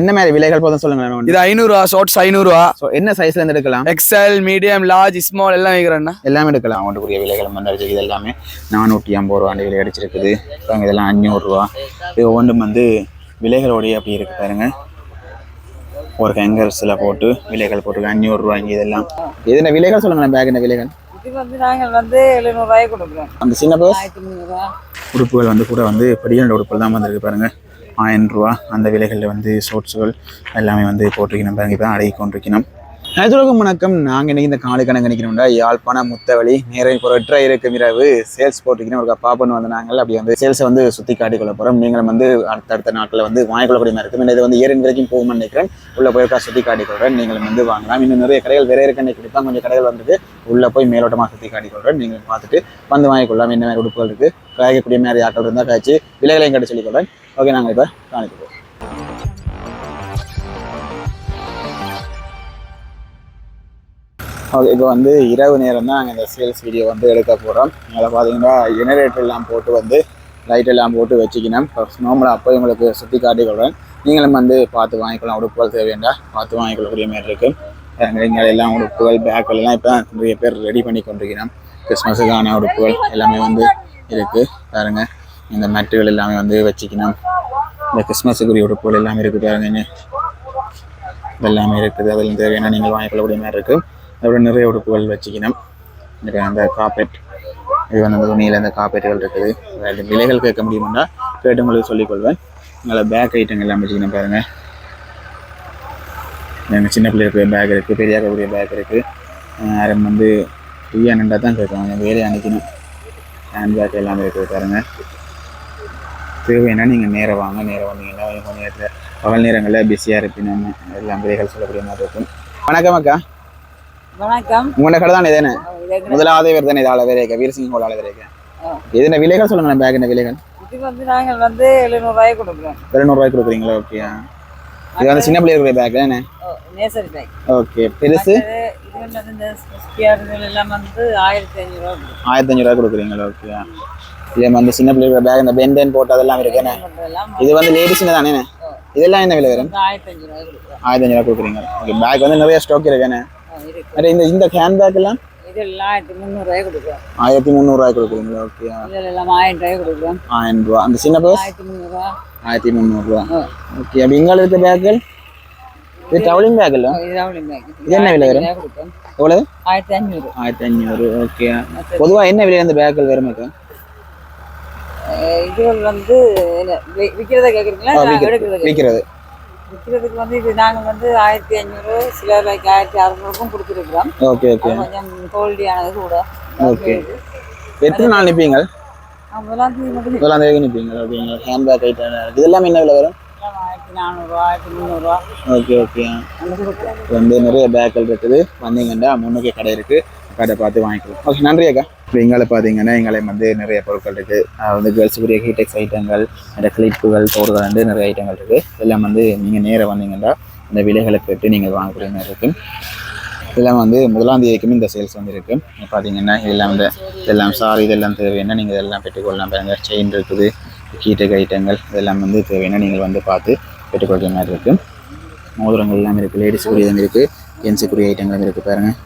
என்ன மாதிரி விலைகள் போதும் சொல்லுங்க இது ஐநூறுரூவா ஷார்ட்ஸ் ஐநூறுரூவா ஸோ என்ன சைஸ்ல இருந்து எடுக்கலாம்? எக்ஸ்எல் மீடியம் லார்ஜ் ஸ்மால் எல்லாம் வைக்கிறேன்னா? எல்லாமே எடுக்கலாம். அவனுக்குரிய விலைகள் வந்துருச்சு இது எல்லாமே நானூற்றி ஐம்பது ரூபா விலை அடிச்சிருக்குது இதெல்லாம் அஞ்சூறுரூவா இது ஒவ்வொன்றும் வந்து விலைகளோடய அப்படி இருக்கு பாருங்க. ஒரு ஹேங்கர்ஸில் போட்டு விலைகள் போட்டு அஞ்சூறுரூவா இங்கே இதெல்லாம். எதுன விலைகள் சொல்லுங்க பேக்கின விலைகள்? இது வந்து நாங்கள் வந்து எழுநூறுவாய்க்கு கொடுக்குறோம். அந்த சின்ன பஸ் உடுப்புகள் வந்து கூட வந்து படியான உடுப்புகள் தான் வந்திருக்கு பாருங்க. ஆயிரம் ரூபா அந்த விலைகளில் வந்து ஷோர்ட்ஸுகள் எல்லாமே வந்து போட்டிருக்கணும். பாருங்க இப்போ அடகி கொண்டிருக்கணும் அனைத்துலகம் வணக்கம். நாங்கள் இன்றைக்கி இந்த காலை கணக்கு நினைக்கிறோம்டா யாழ்ப்பாணம் முத்தவழி நேரம் இப்போ இருக்கும் இரவு சேல்ஸ் போட்டிருக்கணும் ஒரு பாப்பன் வந்து நாங்கள் அப்படி வந்து சேல்ஸை வந்து சுற்றி காட்டிக்கொள்ள போகிறோம் நீங்களும் வந்து அடுத்தடுத்த நாட்டில் வந்து வாங்கிக்கொள்ளக்கூடிய மாதிரி இருக்கும். இது வந்து ஏரின் வரைக்கும் போகும்னு நினைக்கிறேன். உள்ளே போயிருக்கா சுற்றி காட்டிக்கொள்கிறேன் நீங்களும் வந்து வாங்கலாம். இன்னும் நிறைய கடைகள் வேற இருக்க நினைக்கிட்டு தான் கொஞ்சம் கடைகள் வந்துட்டு உள்ளே போய் மேலோட்டமாக சுற்றி காட்டிக்கொள்கிறேன் நீங்கள் பார்த்துட்டு வந்து வாங்கிக்கொள்ளலாம். என்ன மாதிரி உடுப்புகள் இருக்குது காய்க்கக்கூடிய மாதிரி ஆட்கள் இருந்தால் காய்ச்சி விலைகளையும் கட்டி சொல்லிக்கொள்கிறேன் ஓகே நாங்கள் இப்போ காணிக்கிறோம் ஓகே இப்போ வந்து இரவு நேரம் தான் நாங்கள் இந்த சேல்ஸ் வீடியோ வந்து எடுக்க போகிறோம் அதில் பார்த்தீங்கன்னா ஜெனரேட்டர்லாம் போட்டு வந்து லைட் எல்லாம் போட்டு வச்சுக்கணும். நார்மலாக அப்போ உங்களுக்கு சுற்றி காட்டிக்கொள்கிறேன் நீங்களும் வந்து பார்த்து வாங்கிக்கலாம் உடுப்புகள் தேவையாண்டா பார்த்து வாங்கிக்கொள்ளக்கூடிய மாதிரி இருக்குது நீங்கள் எல்லாம் உடுப்புகள் பேக்குகள் எல்லாம் இப்போ நிறைய பேர் ரெடி பண்ணி கொண்டிருக்கிறோம் கிறிஸ்மஸுக்கான உடுப்புகள் எல்லாமே வந்து இருக்குது பாருங்க இந்த மெட்டுகள் எல்லாமே வந்து வச்சுக்கணும். இந்த கிறிஸ்மஸுக்குரிய உடுப்புகள் எல்லாமே இருக்குது பாருங்க. இதெல்லாமே இருக்குது. அதில் தேவையான நீங்கள் வாங்கிக்கொள்ளக்கூடிய மாதிரி இருக்குது அதோட நிறைய உடுப்புகள் வச்சுக்கணும். அந்த காப்பெட் இது வந்து அந்த துணியில் அந்த காப்பெட்டுகள் இருக்குது. அதாவது விலைகள் கேட்க முடியுமெண்டா கேட்டு உங்களுக்கு சொல்லிக்கொள்வேன். நல்லா பேக் ஐட்டங்கள் எல்லாம் வச்சுக்கணும் பாருங்கள் எங்கள் சின்ன பிள்ளைகளுக்கு பேக் இருக்குது பெரியாக்கக்கூடிய பேக் இருக்குது யாரும் வந்து ஃப்ரீயாக நின்றா தான் கேட்குவாங்க வேலையை அனுப்பிக்கணும். ஹேண்ட் பேக் எல்லாமே இருக்குது பாருங்கள் தேவைன்னா நீங்கள் நேராக வாங்க. நேராக வந்தீங்கன்னா கொஞ்சம் நேரத்தில் பகல் நேரங்களில் பிஸியாக இருப்பீங்க. எல்லாம் விலைகள் சொல்லக்கூடிய மாதிரி இருக்கும். வணக்கம் அக்கா. வணக்கம். உங்களோட கடை தானே தானே இது முதலாவது பேர் தானே இது ஆளவேரேக்க வீரசிங்க ஹோல் ஆளவேரேக்க ஆ. எதுன விலைகள் சொல்லுங்க பேக் என்ன விலைகள்? இது வந்து நாங்கள் வந்து எழுநூறுவாய்க்கு கொடுக்குறோம். எழுநூறுவாய்க்கு கொடுக்குறீங்களா? ஓகே இது வந்து சின்ன பிள்ளைகளுடைய பேக் தானே? நேசரி பேக் ஓகே பெருசு? இது வந்து இந்த ஸ்கியார்கள் எல்லாம் வந்து ஆயிரத்தி கொடுக்குறோம். ஆயிரத்தி அஞ்சூறுவா கொடுக்குறீங்களா? ஓகே இதே வந்து சின்ன பிள்ளைகளுடைய பேக் இந்த பென் போட்டு அதெல்லாம் எல்லாம் இது வந்து லேடிஸ்னு தானே இதெல்லாம் என்ன விலை வரும்? ஆயிரத்தி அஞ்சூறுவாய்க்கு கொடுக்குறோம். ஆயிரத்தி அஞ்சூறுவா கொடுக்குறீங்க. ஓகே பேக் வந்து நிறைய ஸ்டாக் இருக்குண்ணே அरे இந்த இந்த ஹேண்ட் பேக் எல்லாம் இது எல்லாம் ஆயிரத்தி முந்நூறுவாய்க்கு கொடுக்குறோம் ஆயிரத்தி முந்நூறுவாய்க்கு கொடுக்குறீங்களா? ஓகே இதில் எல்லாம் ஆயிரம் ரூபாய்க்கு கொடுக்குறோம் ஆயிரம் ரூபா. அந்த சின்ன பஸ் ஆயிரத்தி முந்நூறுவா. ஆயிரத்தி முந்நூறுரூவா ஆ. ஓகே அப்படி இங்கே இருக்க பேக்குகள் இது டவுலிங் பேக் இல்லை? அவளின் பேக் இது என்ன விலை வரும்? எவ்வளவு? ஆயிரத்தி அஞ்சூறு ஆயிரத்தி அஞ்சூறு ஓகே பொதுவாக என்ன விலை அந்த பேக்குகள் வருமாக்கா இதுகள் வந்து என்ன, வி- விக்கிறதை கேட்குறீங்களா எடுக்கிறத விற்கிறது விற்கிறதுக்கு வந்து இது நாங்கள் வந்து ஆயிரத்தி ஐநூறு சில ரூபாய்க்கு ஆயிரத்தி அறுநூறுக்கும் கொடுத்துருக்குறோம். Okay okay. கொஞ்சம் குவாலிட்டியானது கூட. ஓகே. எத்தனை நாள் நிற்பீங்க முதலாம் தேதி மட்டும் முதலாம் தேதி நிற்பீங்க பேக் ஐட்டம் இதெல்லாம் என்ன விலை வரும்? எல்லாம் ஆயிரத்தி நானூறுரூவா ஆயிரத்தி முந்நூறுரூவா ஓகே ஓகே. வந்து நிறைய பேக்கள் இருக்குது. வந்தீங்கன்னா முன்னுக்கே கடை இருக்குது கடை பார்த்து வாங்கிக்கலாம். ஓகே நன்றி அக்கா. இப்போ எங்களை பார்த்தீங்கன்னா எங்களை வந்து நிறைய பொருட்கள் இருக்குது வந்து கேர்ள்ஸுக்குரிய ஹீடெக்ஸ் ஐட்டங்கள் நிறைய கிளிப்புகள் தோடுகள் வந்து நிறைய ஐட்டங்கள் இருக்குது எல்லாம் வந்து நீங்கள் நேராக வந்தீங்கன்னா இந்த விலைகளை கேட்டு நீங்கள் வாங்கக்கூடிய மாதிரி இருக்கும். இதெல்லாம் வந்து முதலாம் தேதிக்கும் இந்த சேல்ஸ் வந்து இருக்குது பார்த்தீங்கன்னா இதெல்லாம் வந்து இதெல்லாம் சாரி இதெல்லாம் தேவையான நீங்கள் இதெல்லாம் பெற்றுக்கொள்ளலாம் பாருங்க. செயின் இருக்குது ஹீட்டக் ஐட்டங்கள் இதெல்லாம் வந்து தேவையான நீங்கள் வந்து பார்த்து பெற்றுக்கொள்கிற மாதிரி இருக்குது மோதிரங்கள் எல்லாம் இருக்குது லேடிஸுக்குரியதும் இருக்குது ஜென்ஸுக்குரிய ஐட்டங்களும் இருக்குது பாருங்கள்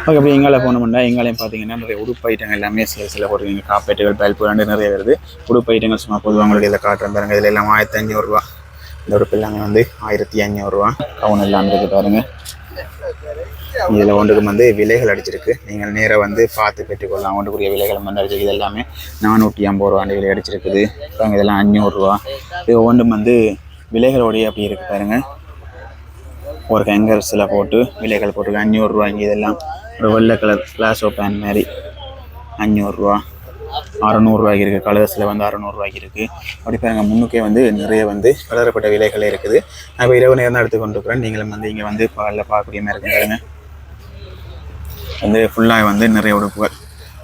ஓகே அப்படி எங்களை போனோம்னா எங்களையும் பார்த்தீங்கன்னா நிறைய உடுப்பு ஐட்டங்கள் எல்லாமே சேல்ஸில் போட்டுருக்கீங்க காப்பேட்டுகள் பல்பு ரெண்டு நிறைய வருது. உடுப்பு ஐட்டங்கள் சும்மா பொதுவாக உங்களுக்கு இதில் காட்டுறேன் பாருங்க. இதில் எல்லாம் ஆயிரத்தி அஞ்சூறுரூவா இந்த உடுப்பு எல்லாமே வந்து ஆயிரத்தி அஞ்சூறுரூவா கவுன் எல்லாம் இருக்கு பாருங்க. இதில் ஒன்றுக்கும் வந்து விலைகள் அடிச்சிருக்கு. நீங்கள் நேராக வந்து பார்த்து பெற்றுக்கொள்ளலாம். ஒன்றுக்குரிய விலைகள் வந்து அடிச்சிருக்கு. இது எல்லாமே நானூற்றி ஐம்பது ரூபா விலை அடிச்சிருக்குது. அப்புறம் இதெல்லாம் அஞ்சூறுரூவா இது ஒன்றும் வந்து விலைகளோடைய அப்படி இருக்குது பாருங்கள் ஒரு ஹேங்கர்ஸில் போட்டு விலைகள் போட்டுருக்கு அஞ்சூறுரூவா இங்கே இதெல்லாம் ஒரு வெள்ளை கலர் கிளாஸோ பேன் மாதிரி அஞ்சூறுரூவா அறநூறுரூவாய்க்கு இருக்குது கலர்ஸில் வந்து அறநூறுரூவாய்க்கு இருக்குது அப்படி பாருங்கள் முன்னுக்கே வந்து நிறைய வந்து வளரப்பட்ட விலைகள் இருக்குது. நான் இப்போ இரவு நேரம் தான் எடுத்து கொண்டு இருக்கிறேன். நீங்களும் வந்து இங்கே வந்து பாலில் பார்க்கக்கூடிய மாதிரி இருக்கும் வந்து ஃபுல்லாக வந்து நிறைய உடுப்புகள்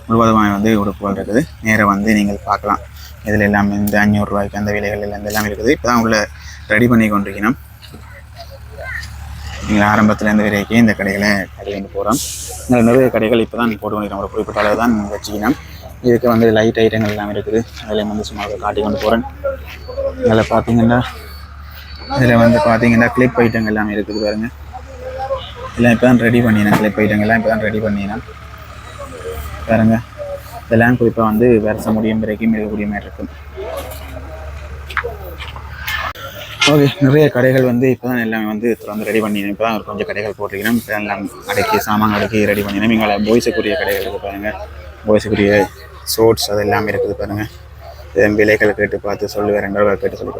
முழுவதுமாக வந்து உடுப்புகள் இருக்குது. நேராக வந்து நீங்கள் பார்க்கலாம். இதில் எல்லாமே இந்த அஞ்சூறுரூவாய்க்கு அந்த விலைகள் எல்லாம் எல்லாமே இருக்குது. இப்போ தான் உள்ள ரெடி பண்ணி கொண்டிருக்கணும் நீங்கள் ஆரம்பத்துலேருந்து வரைக்கும் இந்த கடைகளை கடையிலேருந்து போகிறோம் இதில் நிறைய கடைகள் இப்போ தான் போட்டு கொண்டிருக்கோம் ஒரு குறிப்பிட்ட அளவு தான் வச்சுக்கணும். இதுக்கு வந்து லைட் ஐட்டங்கள் எல்லாம் இருக்குது. அதில் வந்து சும்மா அதை காட்டி கொண்டு போகிறேன் அதில் பார்த்தீங்கன்னா இதில் வந்து பார்த்தீங்கன்னா கிளிப் ஐட்டங்கள் எல்லாமே இருக்குது பாருங்கள் இதெல்லாம் இப்போ தான் ரெடி பண்ணினேன் கிளிப் ஐட்டங்கள்லாம் இப்போ தான் ரெடி பண்ணினேன். பாருங்க. இதெல்லாம் குறிப்பாக வந்து வருஷம் முடியும் வரைக்கும் இருக்கக்கூடிய மாதிரி இருக்கும். ஓகே நிறைய கடைகள் வந்து இப்போ தான் எல்லாமே வந்து திறந்து ரெடி பண்ணினேன். இப்போ தான் கொஞ்சம் கடைகள் போட்டிருக்கணும் இப்போ எல்லாம் அடக்கி சாமான் அடக்கி ரெடி பண்ணினேன். இங்கே பாய்ஸுக்குரிய கடைகள் இருக்குது பாருங்கள் பாய்ஸுக்குரிய சோட்ஸ் அது எல்லாமே இருக்குது பாருங்கள் விலைகளை கேட்டு பார்த்து சொல்லுவேன் ரெண்டு ரூபாய் கேட்டு சொல்லி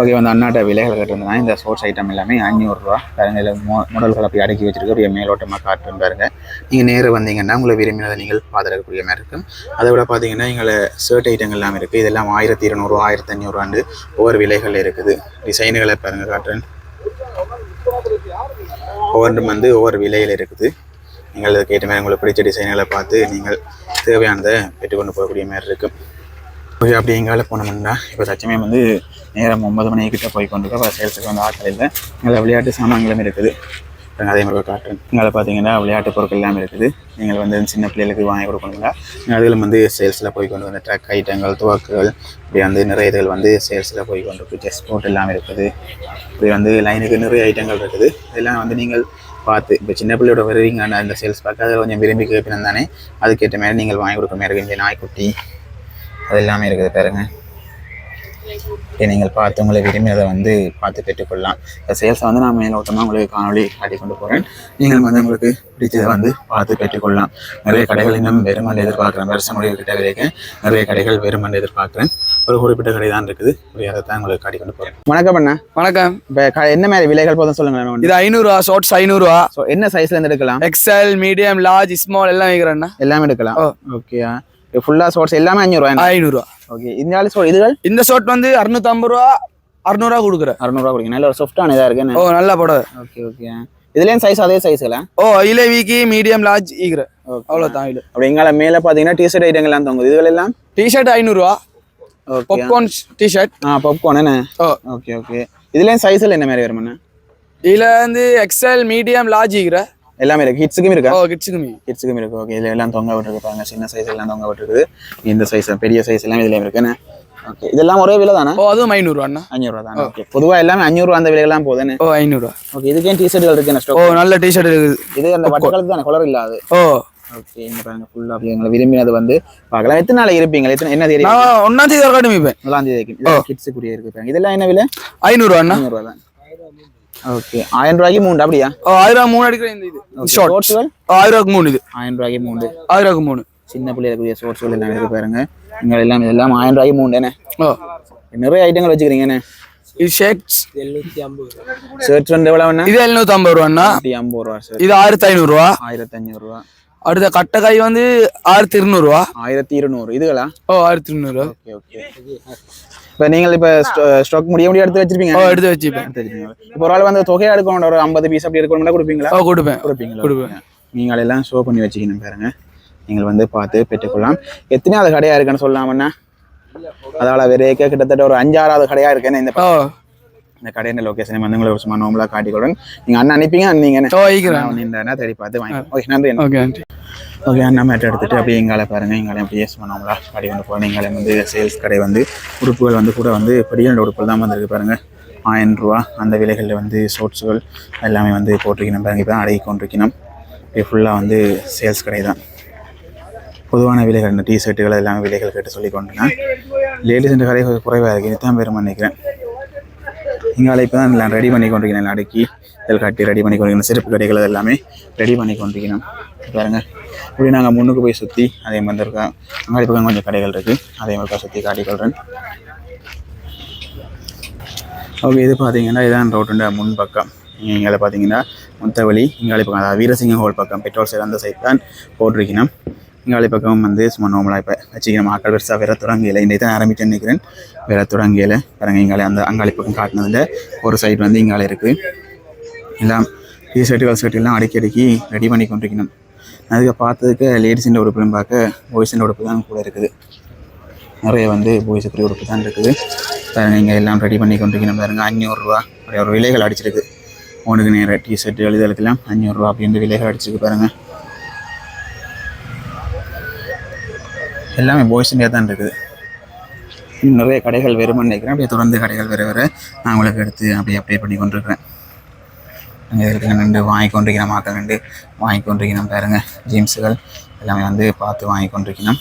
ஓகே வந்து அண்ணாட்ட விலைகளை கேட்டு இந்த சோர்ஸ் ஐட்டம் எல்லாமே அஞ்சூறுரூவா பாருங்க இதில் மோ முடல்கள் அப்படி அடுக்கி வச்சிருக்க. ஒரு மேலோட்டமாக காட்டுன்னு பாருங்க. நீங்கள் நேராக வந்தீங்கன்னா உங்களை விரும்பினதை நீங்கள் பார்த்துருக்கக்கூடிய மாதிரி இருக்கும். அதை விட பார்த்தீங்கன்னா எங்களை ஷர்ட் ஐட்டங்கள் எல்லாம் இருக்குது இதெல்லாம் ஆயிரத்தி இருநூறுவா ஆயிரத்தி அஞ்சூறுவாண்டு ஒவ்வொரு விலைகள் இருக்குது. டிசைனுகளை பாருங்க காட்டுறேன். ஒவ்வொன்றும் வந்து ஒவ்வொரு விலையில் இருக்குது. நீங்கள் அதுக்கு ஏற்ற மாதிரி உங்களுக்கு பிடிச்ச டிசைன்களை பார்த்து நீங்கள் தேவையானதை பெற்றுக்கொண்டு போகக்கூடிய மாதிரி இருக்கும். போய் அப்படி எங்கால போனோம்னா இப்போ சச்சமே வந்து நேரம் ஒன்பது மணிக்கிட்ட போய் கொண்டு இருக்கோம் சேல்ஸுக்கு வந்து ஆட்கள் இல்லை. எங்களை விளையாட்டு சாமான்களும் இருக்குது. அதே மாதிரி காட்டுறேன் இங்கே பார்த்தீங்கன்னா விளையாட்டு பொருட்கள் எல்லாமே இருக்குது. நீங்கள் வந்து சின்ன பிள்ளைகளுக்கு வாங்கி கொடுக்கணுங்களா அதில் வந்து சேல்ஸில் போய் கொண்டு வந்து ட்ரக் ஐட்டங்கள் துவக்குகள் இப்படி வந்து நிறைய இதுகள் வந்து சேல்ஸில் போய் கொண்டு இருக்குது செஸ் போர்ட் எல்லாமே இருக்குது. இப்படி வந்து லைனுக்கு நிறைய ஐட்டங்கள் இருக்குது. இதெல்லாம் வந்து நீங்கள் பார்த்து இப்போ சின்ன பிள்ளையோட வருவீங்க அந்த சேல்ஸ் பார்க்க அதில் கொஞ்சம் விரும்பி கேட்பினம் தானே? அதுக்கேற்ற மாதிரி நீங்கள் வாங்கி கொடுக்க மாதிரி இருக்கு இந்த நாய்க்குட்டி அது எல்லாமே இருக்குது பாருங்க. இதை நீங்கள் பார்த்து உங்களை விரும்பினதை வந்து பார்த்து பெற்றுக்கொள்ளலாம். இந்த சேல்ஸை வந்து நான் மேலோட்டமாக உங்களுக்கு காணொலி காட்டி கொண்டு போகிறேன் நீங்கள் வந்து உங்களுக்கு பிடிச்சதை வந்து பார்த்து பெற்றுக்கொள்ளலாம். நிறைய கடைகள் இன்னும் வெறுமன் எதிர்பார்க்குறேன். வருஷம் முடிவு கிட்ட வரைக்கும் நிறைய கடைகள் வெறுமன் எதிர்பார்க்குறேன். ஒரு குறிப்பிட்ட கடை தான் இருக்குது. அதை தான் உங்களுக்கு காட்டி கொண்டு போகிறேன் வணக்கம் அண்ணா. வணக்கம். இப்போ என்ன மாதிரி விலைகள் போதும் சொல்லுங்கள் இது ஐநூறுரூவா ஷார்ட்ஸ் ஐநூறுரூவா ஸோ என்ன சைஸ்ல இருந்து எடுக்கலாம்? எக்ஸ்எல் மீடியம் லார்ஜ் ஸ்மால் எல்லாம் வைக்கிறேண்ணா எல்லாமே எடுக்கலாம். ஓ. ஓகே ஃபுல்லாக ஷோர்ட்ஸ் எல்லாமே அஞ்சூறுவா ஐநூறுரூவா ஓகே இந்த ஸோ இதுகள்? இந்த ஷார்ட் வந்து அறுநூத்தம்பது ரூபா அறுநூறுவா கொடுக்குறேன். அறுநூறுவா கொடுங்க நல்ல ஒரு சாஃப்டான இதாக இருக்கு ஓ நல்ல புடவை ஓகே ஓகே இதுலேயும் சைஸ் அதே சைஸ்ல ஓ இலவிக்கு மீடியம் லார்ஜ் ஈக்கிறேன் ஓகே அவ்வளோதான் இது அப்படி எங்கால மேலே பார்த்தீங்கன்னா டிஷர்ட் ஐட்டங்கள்லாம் தொங்குது இதுகள் எல்லாம்? டிஷர்ட் ஐநூறுரூவா ஓகே பாப்கார்ன் டிஷர்ட் ஆ பாப்கார்ன் என்ன? ஓ. ஓகே ஓகே இதுலேயும் சைஸில் என்ன மாதிரி வருமாண்ணா இதுல வந்து எக்ஸ்எல் மீடியம் லார்ஜ் ஈக்கிறேன் எல்லாமே இருக்கு. ஹிட்ஸுக்கும் இருக்கா? ஓ கிட்ஸுக்கு மீ கிட்ஸுக்கும் இருக்கு. ஓகே இதில் எல்லாம் தொங்க விட்டுருக்கு பாருங்க. சின்ன சைஸ் எல்லாம் தொங்க விட்டுருக்குது. இந்த சைஸ் பெரிய சைஸ் எல்லாம் இதுலேயும் இருக்குன்னு ஓகே இதெல்லாம் ஒரே விலை தானே? ஓ அதுவும் ஐநூறுவாண்ணா அஞ்சூறுவா தானே? ஓகே பொதுவாக எல்லாமே அஞ்சூறுவா அந்த விலையெல்லாம் போதுன்னு ஓ ஐநூறுவா. ஓகே இதுக்கே டிஷர்ட்டுகள் இருக்கு என்ன ஓ நல்ல டிஷர்ட் இருக்குது. இது அந்த வட்டக்காலத்து தானே கலர் இல்லாது. ஓ. ஓகே இங்க பாருங்க ஃபுல்லா எங்களை விரும்பினது வந்து பார்க்கலாம். எத்தனை நாள் இருப்பீங்க? எத்தனை என்ன தெரியும் ஒன்னாம் தேதி வரைக்கும் அனுப்பிப்பேன் முதலாம் தேதி கிட்ஸுக்குரிய இருக்கு இதெல்லாம் என்ன விலை? ஐநூறுவா தான். ஓகே. ஆயிரம் ரூபாய்க்கு மூணு அப்படியா? ஆயிரம் மூணு அடிக்கிற இந்த இது. ஷார்ட் ஆயிரம் மூணு இது. ஆயிரம் ரூபாய்க்கு மூணு. ஆயிரம் மூணு. சின்ன பிள்ளைகளுக்குரிய ஷோர்ட்ஸ்கள் எல்லாம் பாருங்க. இங்க எல்லாம் இதெல்லாம் ஆயிரம் ரூபாய்க்கு மூணு தானே? நிறைய ஐட்டங்கள் வச்சுக்கிறீங்கண்ணே இது ஷேக்ஸ் ஷர்ட்ஸ் வந்து இது எழுநூத்தி ஐம்பது ரூபாண்ணா ஐம்பது ரூபா இது ஆயிரத்தி ஐநூறுரூவா ஆயிரத்தி ரூபா. அடுத்த கட்டக்காய் வந்து ஆயிரத்தி இருநூறுவா ஆயிரத்தி இருநூறு. இதுகளா? ஓ ஆயிரத்தி இருநூறு ஓகே ஓகே. இப்போ நீங்கள் இப்போ ஸ்டாக் முடிய முடிய எடுத்து வச்சிருப்பீங்க. ஓ எடுத்து வச்சுப்பேன் இப்போ ஒரு ஆள் வந்து தொகையை எடுக்கணும் ஒரு ஐம்பது பீஸ் அப்படி எடுக்கணும்னா கொடுப்பீங்களா? ஓ கொடுப்பேன். கொடுப்பீங்களா? கொடுப்பேன். நீங்கள் எல்லாம் ஷோ பண்ணி வச்சுக்கணும் பாருங்க. நீங்கள் வந்து பார்த்து பெற்றுக்கொள்ளலாம். எத்தனையாவது கடையா இருக்குன்னு சொல்லலாமண்ணா அதால வெறேக்க கிட்டத்தட்ட ஒரு அஞ்சாறாவது கடையா இருக்குன்னு இந்த இந்த கடையின் லொகேஷன் வந்து உங்களுக்கு ஒரு சும்மா நோம்பலா காட்டிக்கொள்றேன் நீங்க அண்ணன் அனுப்பிங்க நீங்க ஓ ஈக்கிறேன் என்ன தேடி பார்த்து வாங்கி ஓகே நன்றி. ஓகே நன்றி. ஓகே அண்ணா மேட்டை எடுத்துகிட்டு அப்படியே எங்களை பாருங்கள் எங்கால அப்படியே சும்மா நோம்பலா கடை வந்து போகிறேன் எங்கால வந்து சேல்ஸ் கடை வந்து உடுப்புகள் வந்து கூட வந்து பெரிய உடுப்புகள் தான் வந்திருக்கு பாருங்கள் ஆயிரம் ரூபா அந்த விலைகளில் வந்து ஷோர்ட்ஸுகள் எல்லாமே வந்து போட்டிருக்கணும் பாருங்கள் இப்போ தான் அடகி கொண்டிருக்கணும் இப்போ ஃபுல்லாக வந்து சேல்ஸ் கடை தான். பொதுவான விலைகள் இந்த டிஷர்ட்டுகள் எல்லாமே விலைகள் கேட்டு சொல்லி கொண்டிருக்கேன். லேடிஸ் இந்த கடை கொஞ்சம் குறைவாக இருக்குது இதுதான் பெருமை நினைக்கிறேன். எங்களால் இப்போ தான் நான் ரெடி பண்ணி கொண்டிருக்கணும் அடுக்கி இதில் கட்டி ரெடி பண்ணி கொண்டிருக்கணும். சிறப்பு கடைகள் எல்லாமே ரெடி பண்ணி கொண்டிருக்கணும். பாருங்கள் இப்படி நாங்கள் முன்னுக்கு போய் சுற்றி அதே மாதிரி இருக்கா அங்கே பக்கம் கொஞ்சம் கடைகள் இருக்குது அதே மாதிரி சுற்றி காட்டிக்கொள்கிறேன் ஓகே இது பார்த்தீங்கன்னா இதான் ரோட்டுண்ட முன் பக்கம். இங்கே பார்த்தீங்கன்னா முத்தவழி இங்காலி பக்கம் அதாவது வீரசிங்கம் ஹோல் பக்கம் பெட்ரோல் சைடு அந்த சைட் தான் போட்டிருக்கணும். இங்காலி பக்கம் வந்து சும்மா நார்மலாக இப்போ வச்சுக்கணும். ஆக்கள் பெருசாக வேற தொடங்கையில் இன்றைக்கு தான் ஆரம்பிச்சேன்னு நினைக்கிறேன். வேற தொடங்கையில் பாருங்க இங்காலே அந்த அங்காளி பக்கம் காட்டினதில் ஒரு சைடு வந்து இங்காலே இருக்குது எல்லாம் டிசர்ட் கால் ஷர்ட் எல்லாம் அடுக்கி அடுக்கி ரெடி பண்ணி கொண்டிருக்கணும். அதுக்கு பார்த்ததுக்கு லேடிஸின் உறுப்புன்னு பார்க்க பாய்ஸின் உறுப்பு தான் கூட இருக்குது. நிறைய வந்து பாய்ஸுக்குரிய உறுப்பு தான் இருக்குது. நீங்கள் எல்லாம் ரெடி பண்ணி கொண்டிருக்கீங்க பாருங்கள் அஞ்சூறுரூவா அப்படியே ஒரு விலைகள் அடிச்சிருக்கு. உனக்கு நேர டிஷர்ட் எழுதுறதுக்கெல்லாம் அஞ்சூறுரூவா அப்படின்ற விலைகள் அடிச்சிருக்கு பாருங்கள் எல்லாமே பாய்ஸுண்டே தான் இருக்குது. நிறைய கடைகள் வருமானு நினைக்கிறேன். அப்படியே தொடர்ந்து கடைகள் வர வர நான் உங்களுக்கு எடுத்து அப்படியே அப்டேட் பண்ணி கொண்டிருக்கிறேன். அங்கே இருக்கிற நின்று வாங்கி கொண்டிருக்கிற மக்கள் நின்று வாங்கி கொண்டிருக்கணும் பாருங்க ஜீன்ஸுகள் எல்லாமே வந்து பார்த்து வாங்கி கொண்டிருக்கணும்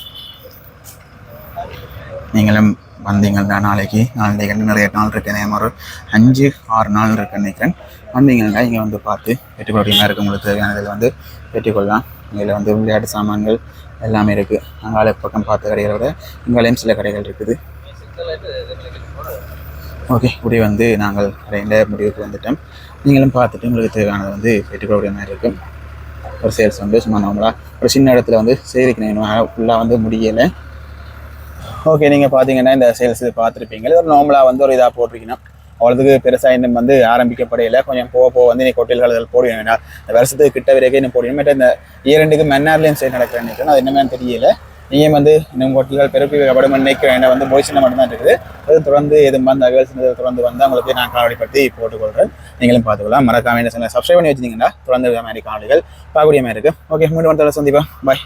நீங்களும் வந்தீங்கன்னா நாளைக்கு. நாளைக்கு நிறைய நாள் இருக்கு நேரம் ஒரு அஞ்சு ஆறு நாள் இருக்குன்னு நினைக்கிறேன். வந்தீங்கன்னா இங்கே வந்து பார்த்து பெற்றுக்கொள்ள இருக்கு உங்களுக்கு தேவையானதில் வந்து பெற்றுக்கொள்ளலாம் இதில் வந்து விளையாட்டு சாமான்கள் எல்லாமே இருக்குது அங்கால பக்கம் பார்த்த கடைகளை விட இங்காலையும் சில கடைகள் இருக்குது. ஓகே இப்படி வந்து நாங்கள் கடையில் முடிவுக்கு வந்துட்டோம். நீங்களும் பார்த்துட்டு உங்களுக்கு தேவையானது வந்து பெற்றுக்கொள்ள மாதிரி இருக்கும். ஒரு சேல்ஸ் வந்து சும்மா நார்மலாக ஒரு சின்ன இடத்துல வந்து சேரிக்கணும் ஃபுல்லாக வந்து முடியலை. ஓகே நீங்கள் பார்த்தீங்கன்னா இந்த சேல்ஸ் பார்த்துருப்பீங்க. ஒரு நார்மலாக வந்து ஒரு இதாக போட்டிருக்கணும். அவ்வளோதுக்கு பெருசாக இன்னும் வந்து ஆரம்பிக்கப்படையில. கொஞ்சம் போக போக வந்து நீ கொட்டில்கள் காலத்தில் போடுவேன் வேண்டாம் இந்த வருஷத்துக்கு கிட்ட வரைக்கும் இன்னும் போடணும். மற்ற இந்த ரெண்டுக்கு மன்னார்லேயும் சரி நடக்கிறேன்னு அது என்னமே தெரியல. நீங்கள் வந்து இன்னும் கொட்டில்கள் பிறப்பி படம் நினைக்க வேண்டாம் வந்து பாய்ஸ்னா மட்டும்தான் இருக்குது. அது தொடர்ந்து எதுவும் வந்து அகல்ஸ் தொடர்ந்து வந்து உங்களுக்கு நான் காவலிப்படுத்தி போட்டுக்கொள்கிறேன் நீங்களும் பார்த்துக்கலாம். மறக்காம என்ன சப்ஸ்கிரைப் பண்ணி வச்சிருந்தீங்கன்னா தொடர்ந்து மாதிரி காவடிகள் பார்க்கக்கூடிய மாதிரி இருக்குது ஓகே மீண்டும் வந்து சந்திப்பா பாய்